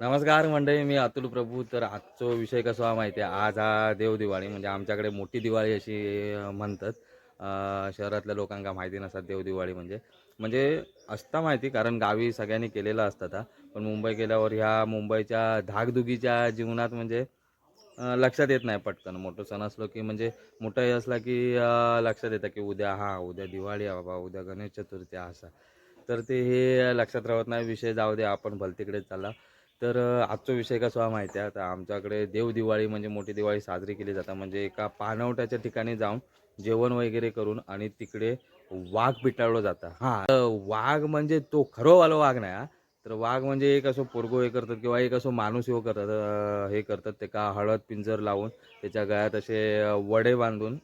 नमस्कार मंडळी मी अतुल प्रभू. तर आजचा विषय कसा हा माहिती आहे? आज हा देव दिवाळी म्हणजे आमच्याकडे मोठी दिवाळी अशी म्हणतात. शहरातल्या लोकांना माहिती नसतात देव दिवाळी म्हणजे. म्हणजे असता माहिती कारण गावी सगळ्यांनी केलेलं असतात हा. पण मुंबई गेल्यावर ह्या मुंबईच्या धागधुगीच्या जीवनात म्हणजे लक्षात येत नाही पटकन. मोठं सण असलो की म्हणजे मोठंही असला की लक्षात येतं की उद्या हां उद्या दिवाळी आहे बाबा उद्या गणेश चतुर्थी असा. तर ते हे लक्षात राहत नाही विषय जाऊ दे आपण भलतीकडे चालला. तर आजचा विषय कसा माहिती आहे तर आमच्याकडे देव दिवाळी म्हणजे मोठी दिवाळी साजरी केली जाते. म्हणजे एका पाणवट्याच्या ठिकाणी जाऊन जेवण वगैरे करून आणि तिकडे वाघ पिटाळलं जातं. हां. तर वाघ म्हणजे तो खरोवाला वाघ नाही हा. तर वाघ म्हणजे एक असं पोरगो हे करतात किंवा एक असं माणूस हे करतात हे करतात. ते का हळद पिंजर लावून त्याच्या गळ्यात असे वडे बांधून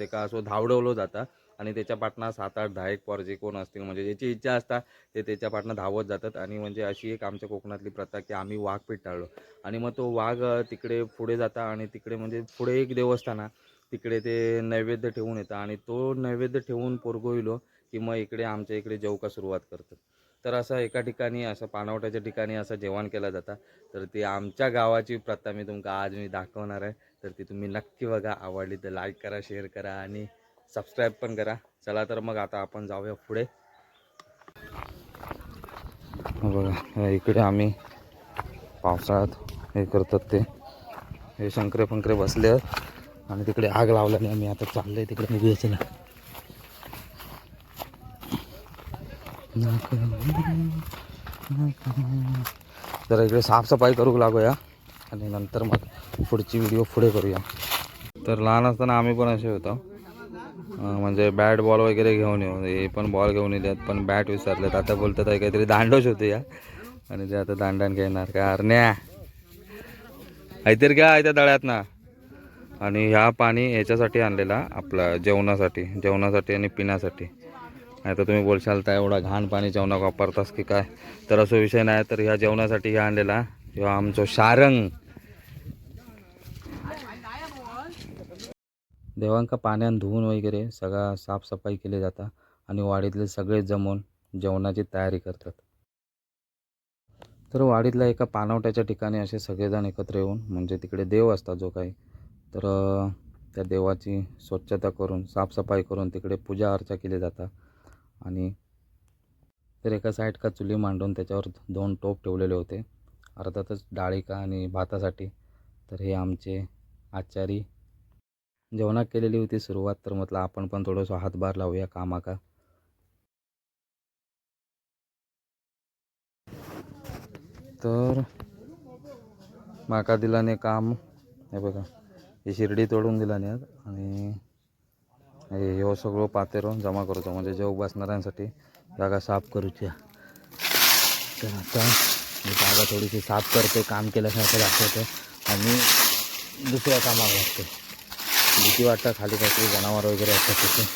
ते का असं धावडवलं जातं. आणि त्याच्या पाटणा सात आठ दहा एक पॉर जे कोण असतील म्हणजे ज्याची इच्छा असता ते त्याच्या पाटणं धावत जातात. आणि म्हणजे अशी एक आमच्या कोकणातली प्रथा की आम्ही वाघ पिटाळलो. आणि मग तो वाघ तिकडे पुढे जाता आणि तिकडे म्हणजे पुढे एक देवस्थान आहे. तिकडे ते नैवेद्य ठेवून येतं आणि तो नैवेद्य ठेवून पोरगोइलो की मग इकडे आमच्या इकडे जेवका सुरुवात करतात. तर असं एका ठिकाणी असं पानवट्याच्या ठिकाणी असं जेवण केलं जातं. तर ती आमच्या गावाची प्रथा मी तुमका आज मी दाखवणार आहे. तर ती तुम्ही नक्की बघा. आवडली तर लाईक करा शेअर करा आणि सबस्क्राईब पण करा. चला तर मग आता आपण जाऊया पुढे. बघा इकडे आम्ही पावसाळ्यात हे करतात ते. हे शंकरे फंकरे बसले आहेत. आणि तिकडे आग लावल्याने आम्ही आता चाललोय तिकडे मी चला. जरा इकडे साफसफाई करू लागूया. आणि नंतर मग पुढची व्हिडिओ पुढे करूया. तर लहान असताना आम्ही पण असे होतो. म्हणजे बॅट बॉल वगैरे घेऊन येऊ. हे पण बॉल घेऊन येतात पण बॅट विसरलेत. आता बोलतात काहीतरी दांडोच होते या. आणि ते आता दांडण घेणार का? अरण्या काहीतरी घ्या आहे त्या दळ्यात ना आणि ह्या पाणी याच्यासाठी आणलेला आपला जेवणासाठी जेवणासाठी आणि पिण्यासाठी. आता तुम्ही बोलशाल तर एवढा घाण पाणी जेवणा वापरतास की काय? तर असं विषय नाही तर ह्या जेवणासाठी हे आणलेला किंवा आमचं शारंग. देवांका पाण्यात धुवून वगैरे सगळा साफसफाई केली जाता आणि वाडीतले सगळे जमून जेवणाची तयारी करतात. तर वाडीतल्या एका पानवट्याच्या ठिकाणी असे सगळेजण एकत्र येऊन म्हणजे तिकडे देव असतात जो काही तर त्या देवाची स्वच्छता करून साफसफाई करून तिकडे पूजा अर्चा केली जातात आणि तर एका साईड का चुली मांडून त्याच्यावर दोन टोप ठेवलेले होते. अर्थातच डाळिका आणि भातासाठी. तर हे आमचे आचारी जेवणात केलेली होती सुरुवात तर म्हटलं आपण पण थोडंसं हातभार लावूया कामाका. तर माका दिलाने काम हे बघा ही शिर्डी तोडून दिलाने आणि ह्यो सगळं पातेरो जमा करतो म्हणजे जेव बसणाऱ्यांसाठी जागा साफ करूची तर आता मी जागा थोडीशी साफ करते काम केल्यासारखं दाखवते आणि दुसऱ्या कामावर लागते भीती वाटतं खाली काहीतरी जनावर वगैरे असतात तिथे.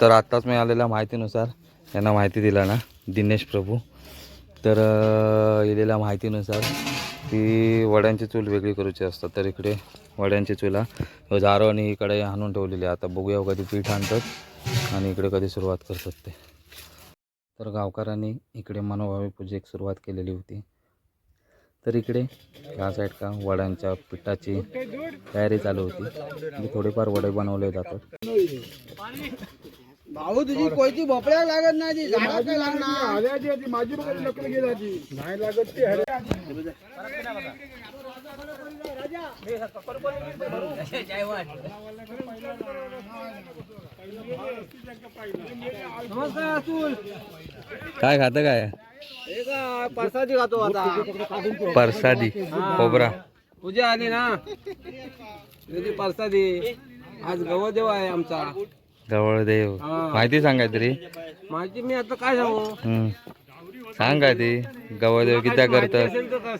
तर आत्ताच मी आलेल्या माहितीनुसार यांना माहिती दिला ना दिनेश प्रभू. तर दिलेल्या माहितीनुसार ती वड्यांची चूल वेगळी करूची असतात. तर इकडे वड्यांची चुला झारो आणि इकडे आणून ठेवलेली आता बघूया हो कधी पीठ आणतात आणि इकडे कधी सुरुवात करतात ते. तर गावकऱ्यांनी इकडे मनोभावी पूजेक सुरुवात केलेली होती. तर इकडे या साईड का वड्यांच्या पिठाची तयारी चालू होती. म्हणजे थोडेफार वडे बनवले जातात. भाऊ तुझी कोयती भोपळ्या लागत नाही लागणार. माझी लागत ती काय खातं काय? हे परसादी खातो आता? परसादी खोबरा। पूजा आली ना? परसादी। आज गवदेव आहे आमचा. गवळ देव हा. माहिती सांगाय तरी. माहिती मी आता काय सांगू. सांग काय ती. गवळदेव कित्या करत?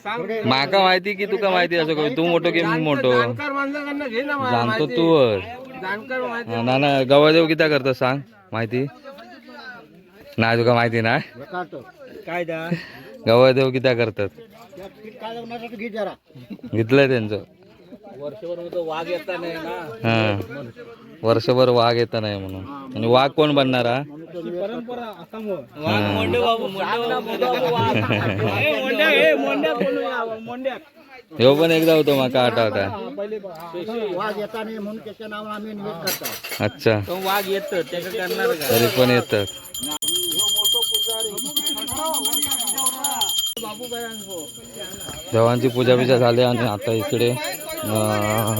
सांग. माका माहिती की तुका माहिती असं तू मोठो की मी मोठो? जाणतो. तू ना ना गवळदेव कित्या करत सांग? माहिती? नाही तुका माहिती ना? काय गवळदेव कित्या करतात? घेतलंय त्यांचं. वर्षभर होतं वाघ येता नाही ना हा. वर्षभर वाघ येत नाही म्हणून. आणि वाघ कोण बनणार हा? परंपरा आता मग वाघ मोंडे बाबू मोंडे वाघ ए, मोंड्या ए, मोंड्या बोलूया, मोंड्या ह्यो पण एकदा होतो माका आठवता पहिले वाघ येता नाही देवांची पूजा बिजा झाली आणि आता इकडे अं,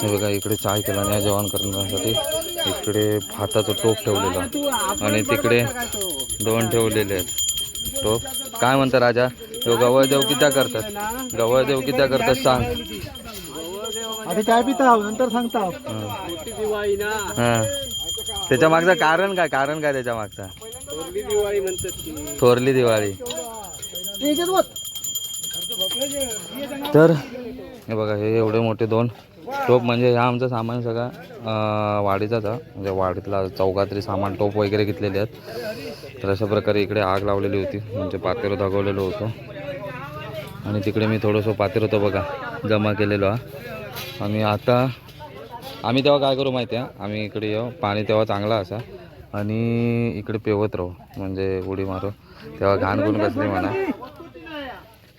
हे बघा इकडे चाय केला आणि जेवण करण्यासाठी इकडे भाताचं टोप ठेवलेलं आणि तिकडे दोन ठेवलेले आहेत. टोप. काय म्हणता राजा? तो गवळदेव कित्या करतात? गवळदेव कित्या करतात सांग. आधी काय पिता नंतर सांगता. मोठी दिवाळी ना त्याच्या मागचं कारण काय? कारण काय त्याच्या मागचा? थोरली दिवाळी म्हणतात की. थोरली दिवाळी. तर हे बघा हे एवढे मोठे दोन टोप म्हणजे ह्या आमचं सामान सगळा अं, वाडीचाच म्हणजे वाडीतला चौकातरी सामान टोप वगैरे घेतलेले आहेत. तर अशा प्रकारे इकडे आग लावलेली होती. म्हणजे पातेरो दगवलेलो होतो. आणि तिकडे मी थोडंसं पातेर होतं बघा जमा केलेलो हा. आणि आता आम्ही तेव्हा काय करू माहिती आहे? आम्ही इकडे येऊ. पाणी तेव्हा चांगला असा. आणि इकडे पेवत राहू. म्हणजे उडी मारू. तेव्हा घाण गुण कसली म्हणा.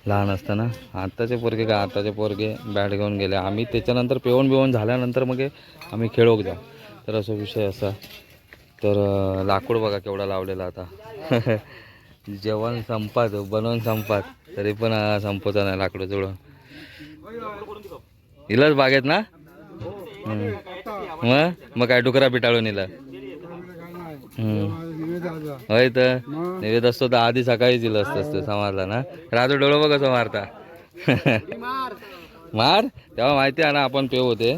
लहान असताना. आत्ताचे पोरगे का आत्ताचे पोरगे बॅट घेऊन गेले. आम्ही त्याच्यानंतर पेवून बिवून झाल्यानंतर मग आम्ही खेळोक जा. तर असा विषय असा. तर लाकूड बघा केवढा लावलेला आता. जेवण संपात बनवून संपात. तरी पण संपवता नाही लाकडं जुळून इलाच बागेत ना? मग? मग काय डुकरा पिटाळून इला होय तर. निवेद असतो तर आधी सकाळीच इलं असतं असतं समाजला ना? राजू डोळं बघ कसं मारता. मार? तेव्हा माहिती आहे ना आपण पेव होते.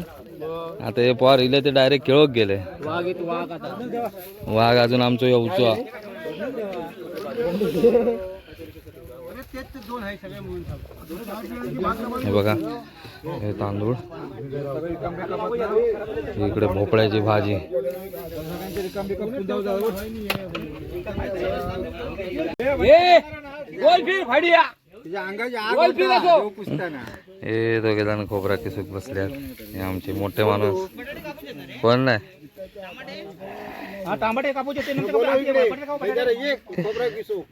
आता हे पोर इले ते डायरेक्ट खेळोक गेले. वाघ अजून आमचं येऊचो हे बघा. हे तांदूळ. इकडे भोपळ्याची भाजी. हे दोघे जण खोबरा किसूक बसल्यात. हे आमचे मोठे माणूस. कोण नाही? टमाटे कापूचे ते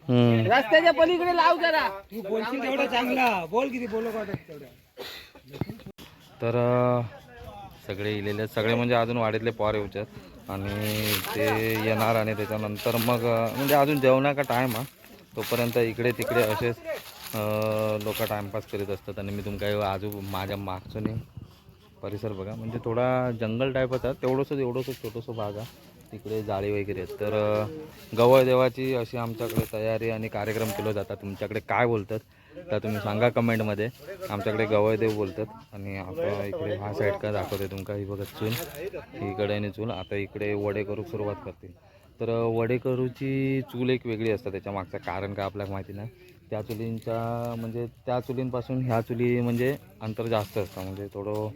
हम्म. रस्त्याच्या पलीकडे लाव जरा. बोलशील तेवढा चांगला. बोल किती बोलू का तर सगळे इलेले सगळे म्हणजे अजून वाडीतले पॉर येऊच्यात आणि ते येणार आणि त्याच्यानंतर मग म्हणजे अजून जेवणाचा टाईम हा. तोपर्यंत इकडे तिकडे असेच लोक टाईमपास करीत असतात. आणि मी तुमका आजू माझ्या मागचं नाही. परिसर बघा. म्हणजे थोडा जंगल टाईपच आहे तेवढंसं एवढंसं छोटंसं भाग आहे तिकडे जाळी वगैरे आहेत. तर गवळ देवाची अशी आमच्याकडे तयारी आणि कार्यक्रम केलं जातात. तुमच्याकडे काय बोलतात? तर तुम्ही सांगा कमेंटमध्ये. आमच्याकडे गवळदेव बोलतात. आणि आता इकडे हा साईड का दाखवते तुमका. ही बघत चूल. इकडे आणि चूल. आता इकडे वडे करू सुरुवात करतील. तर वडे करूची चूल एक वेगळी असतात त्याच्या मागचं कारण काय आपल्याला माहिती नाही. त्या चुलींच्या म्हणजे त्या चुलींपासून ह्या चुली म्हणजे अंतर जास्त असतं. म्हणजे थोडं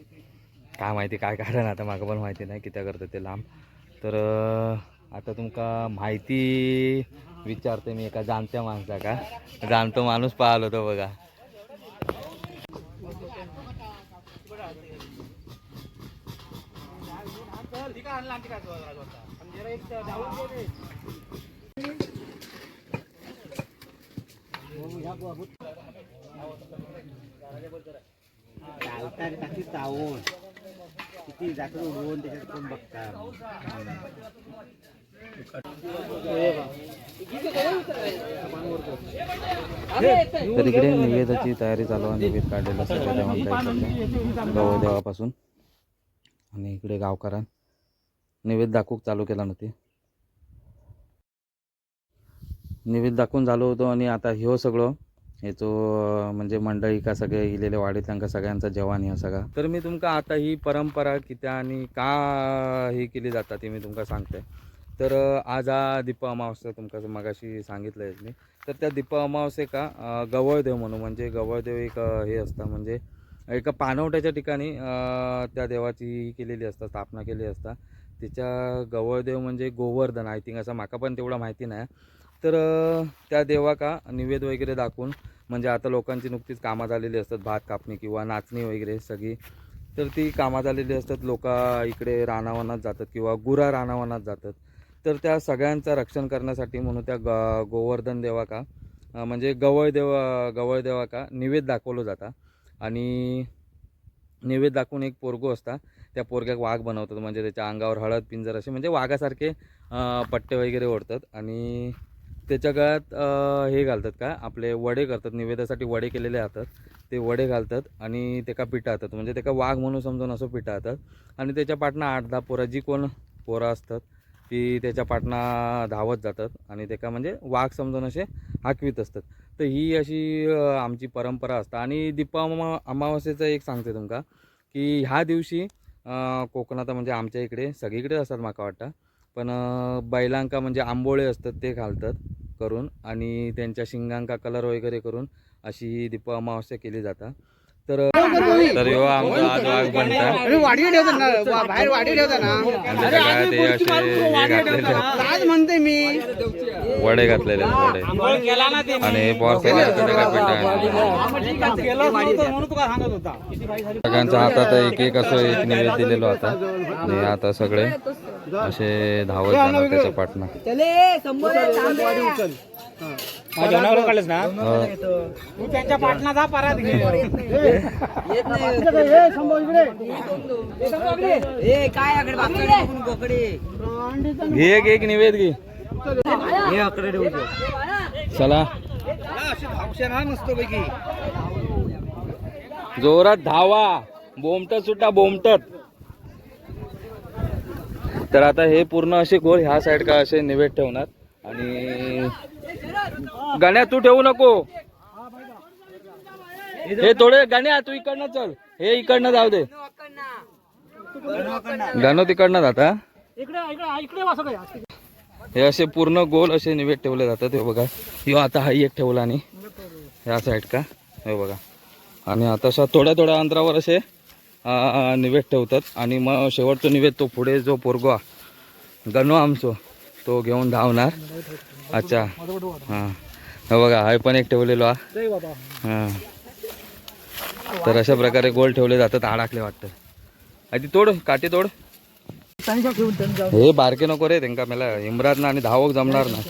काय माहिती काय कारण आता मागं पण माहिती नाही कित्या करतात ते लांब. तर आता तुमका माहिती विचारते मी एका जाणत्या माणसा का? जाणतो माणूस पाहिलो तो बघा. किती जाकर उडवून त्याच्यात कोण बघता? तर इकडे निवेदाची तयारी चालू आहे. निवेद काढलेलं सगळं देवांच्या गवळदेवापासून आणि इकडे गावकरां निवेद दाखवूक चालू केला नव्हती निवेद दाखवून झालो होतो आणि आता ह्यो सगळं हेचो म्हणजे मंडळी का सगळे इलेले वाडीत तांकां सगळ्यांचा जेवण ह्या सगळा. तर मी तुमका आता ही परंपरा कित्या आणि का ही केली जाता ती मी तुमका सांगते. तर आज हा दीप अमावस्या तुमका मगाशी सांगितलं मी. तर त्या दीप अमावस्येका गवळदेव म्हणून म्हणजे गवळदेव एक हे असतं म्हणजे एका पानवट्याच्या ठिकाणी त्या देवाची ही केलेली असतात स्थापना केली असता तिच्या गवळदेव म्हणजे गोवर्धन आय थिंक असं माका पण तेवढं माहिती नाही. तर त्या त्या देवाका निवेद वगैरे दाखवून म्हणजे आता लोकांची नुकतीच कामं झालेली असतात भात कापणी किंवा नाचणी वगैरे सगळी. तर ती कामं झालेली असतात लोक इकडे रानावनात जातात किंवा गुरा रानावनात जातात. तर त्या सगळ्यांचं रक्षण करण्यासाठी म्हणून त्या ग गोवर्धन देवा का म्हणजे गवळ देवा गवळ देवा का निवेद दाखवलं जातं. आणि निवेद दाखवून एक पोरगो असता त्या पोरग्याक वाघ बनवतात म्हणजे त्याच्या अंगावर हळद पिंजर असे म्हणजे वाघासारखे पट्टे वगैरे ओढतात. आणि त्याच्या गळ्यात हे घालतात का आपले वडे करतात निवेदासाठी वडे केलेले असतात ते वडे घालतात आणि त्याका पिटाळतात म्हणजे त्याका वाघ म्हणून समजून असं पिटाळतात आणि त्याच्या पाटणं आठ दहा पोरं जी कोण पोरं असतात ती त्याच्या पाटणा धावत जातात आणि त्याका म्हणजे वाघ समजून असे हाकवीत असतात. तर ही अशी आमची परंपरा असता. आणि दीपा अमा अमावस्येचं एक सांगते तुमका की ह्या दिवशी कोकणात म्हणजे आमच्या इकडे सगळीकडे असतात माका वाटतं. पण बैलांका म्हणजे आंबोळे असतात ते घालतात करून आणि त्यांच्या शिंगांका कलर वगैरे करून अशी ही दीप अमावस्या केली जाता. तर तर ह्यो आमचा आज वाघ बनता. वाडी ठेवता ना. बाहेर वाडी ठेवता ना. ते असे हे घातलेले. आज म्हणते मी. वडे घातलेले आहेत, वडे. आणि पॉवर सगळ्यांच्या हातात एक एक असं एक निवेद दिलेलो होता आणि आता सगळे असे धावत जाणार त्याच्या पाटणा काढलेस ना? हो. तू त्यांच्या पाटणाचा परात घे घे एक एक निवेद घे. चला. नसतो पैकी जोरात धावा. बोमटत सुटा बोमटत. तर आता हे पूर्ण असे गोल ह्या साईड का असे निवेद ठेवणार. आणि गाण्या तू ठेवू नको. हे थोडे गाण्या तू इकडनं चल. हे इकडनं जाऊ दे. गाणं तिकडनं जाता. हे असे पूर्ण गोल असे निवेद ठेवले जातात हे बघा. ह्यो आता हा एक ठेवला आणि ह्या साईड का? हे बघा. आणि आता अशा थोड्या थोड्या अंतरावर असे निवेद ठेवतात. आणि मग शेवटचा निवेद तो पुढे जो पोरगो गणू आमचो तो घेऊन धावणार. अच्छा. हे. बघा हाय पण एक ठेवलेलो हा. हां. तर अशा प्रकारे गोल ठेवले जातात आडाकले वाटतं. आधी तोड काठी तोड. हे बारके नको रे त्यांका मला इम्रात ना आणि धावक जमणार ना.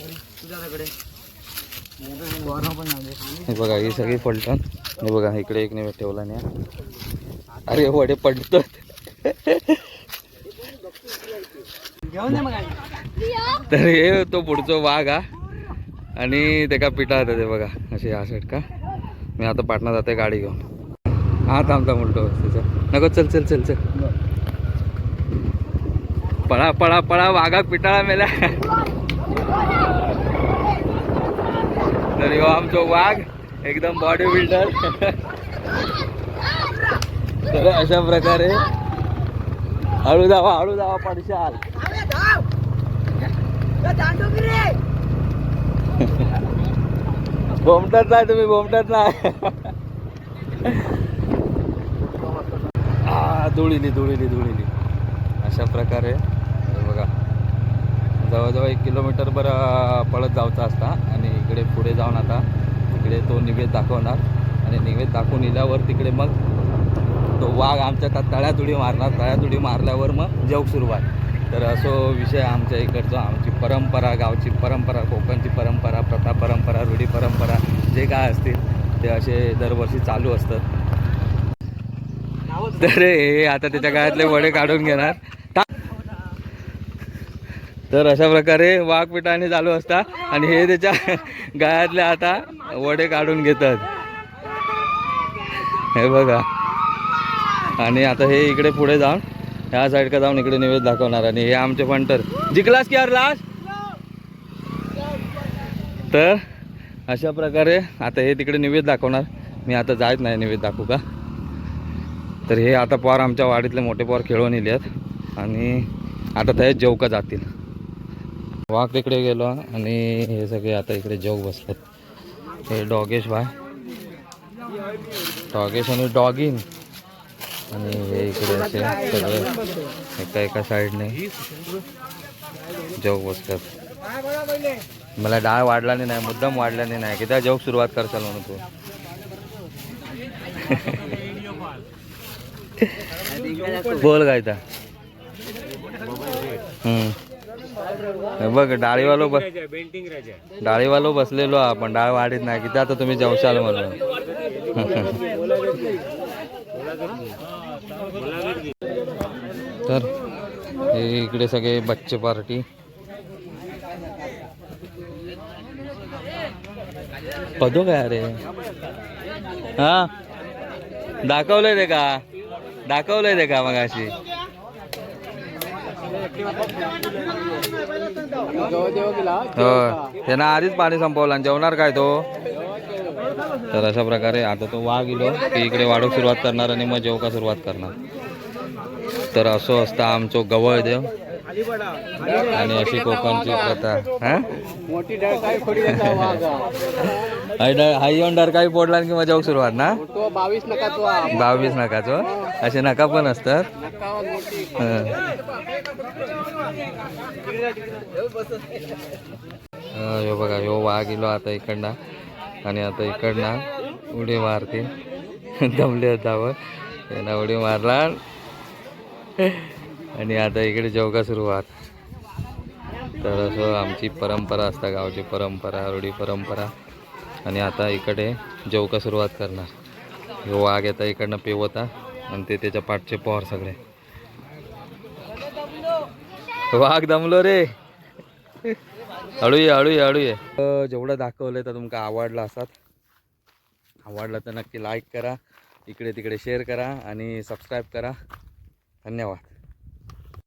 हे बघा ही सगळी पलटण हे बघा इकडे एक निवेद ठेवला नाही अरे वडे पडतात. तर हे तो पुढचा वाघ हा. आणि ते का पिठा येतं ते बघा असे या साईड का? मी आता पाटणा जाते गाडी घेऊन. हा थांबता उलटो त्याचा नको चल चल चल चल. पळा पळा पळा वाघा पिटाळा मेला. तर यो आमचो वाघ एकदम बॉडी बिल्डर तर अशा प्रकारे हळू जावा हळू जावा पडशाल बोमटत नाही तुम्ही बोमटत नाही. धुळीली धुळीली धुळीली अशा प्रकारे बघा. जवळजवळ एक किलोमीटर बरं पळत जायचं असता. आणि इकडे पुढे जाऊन आता तिकडे तो निवेद दाखवणार. आणि निवेद दाखवून इल्यावर तिकडे मग तो वाघ आमच्या तळ्यात उडी मारणार. तळ्यात उडी मारल्यावर मग जग सुरुवात तर असो विषय आमच्या इकडचं आमची परंपरा गावची परंपरा कोकणची परंपरा प्रथा परंपरा रूढी परंपरा जे काय असतील ते असे दरवर्षी चालू असतात. तर हे आता त्याच्या गाळ्यातले वडे काढून घेणार. तर अशा प्रकारे वाघ पिठाने चालू असता आणि हे त्याच्या गाळ्यातले आता वडे काढून घेतात. हे बघा. आणि आता हे इकडे पुढे जाऊन ह्या साईडका जाऊन इकडे निवेद दाखवणार आणि हे आमचे पंटर जिंकलास की हरलास? तर अशा प्रकारे आता हे तिकडे निवेद दाखवणार. मी आता जायत नाही निवेद दाखवू का? तर हे आता पार आमच्या वाडीतले मोठे पार खेळून येले आहेत आणि आता ते जेवका जातील. वाघ तिकडे गेलो आणि हे सगळे आता इकडे जेव बसलेत. हे डॉगेश भाय डॉगेश आणि डॉगिन. आणि हे इकडे असे सगळे एका एका साईडने जोक बसतात मला डाळ वाढला नाही मुद्दाम वाढला नाही किती जोक सुरुवात करशाल म्हणून तू बोल काय तर हम्म. हे बघ डाळीवालो बस डाळीवालो बसलेलो आपण डाळ वाढीत नाही किती आता तुम्ही जेवशाल म्हणून तर हे इकडे सगळे बच्चे पार्टी. पदो काय अरे? हा? दाखवलंय ते का? दाखवलंय ते का मग अशी हो त्यांना आधीच पाणी संपवलं आणि जेवणार काय तो? तर अशा प्रकारे आता तो वाघ गेलो की इकडे वाढूक सुरुवात करणार आणि मग जेवका सुरुवात करणार. तर असं असतं आमचं गवळ देव. आणि अशी कोकणची प्रथा. हा? मोठी काय पडला आणि वाघ हाय पोडला की सुरुवात ना? बावीस नकाचो. बावीस नकाचो असे नका पण असतात. नकावर बघा ह्यो वाघ इलो आता इकडनं. आणि आता इकडनं उडी मारते. दमले होतावर त्यांना उडी मारला आणि आता इकडे जेवका सुरुवात तर असं आमची परंपरा असता गावची परंपरा रूढी परंपरा. आणि आता इकडे जेवका सुरुवात करणार. हे वाघ येता इकडनं पेवता आणि ते त्याच्या पाठचे पोहर सगळे. वाघ दमलो रे. हळू ये हळू ये हळू ये जेवढं दाखवलं तर तुमका आवडला असत आवडला तर नक्की लाईक करा इकडे तिकडे शेअर करा आणि सबस्क्राईब करा. धन्यवाद.